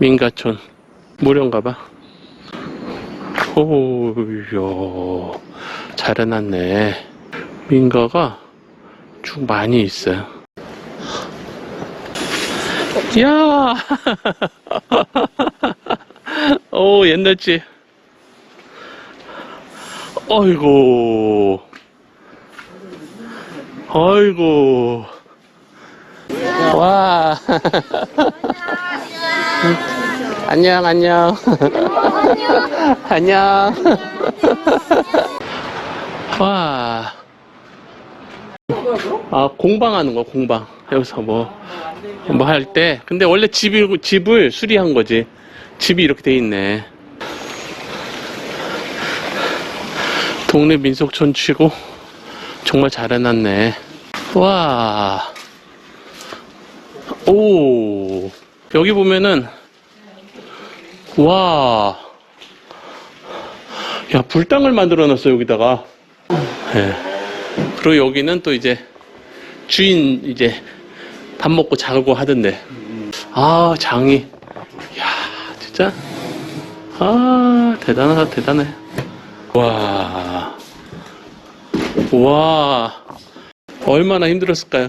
민가촌 무료인가봐. 오요 잘 해놨네. 민가가 쭉 많이 있어요. 야, 오 옛날 집. 어이구, 어이구, 와. 안녕, 안녕. 안녕. 와. 아, 공방하는 거, 공방. 여기서 뭐, 뭐 할 때. 근데 원래 집이, 집을 수리한 거지. 집이 이렇게 돼 있네. 동네 민속촌 치고 정말 잘 해놨네. 와. 오. 여기 보면은, 와. 야, 불당을 만들어 놨어, 여기다가. 예. 그리고 여기는 또 이제 주인 이제 밥 먹고 자고 하던데. 아, 장이. 야, 진짜. 아, 대단하다, 대단해. 와. 와. 얼마나 힘들었을까요?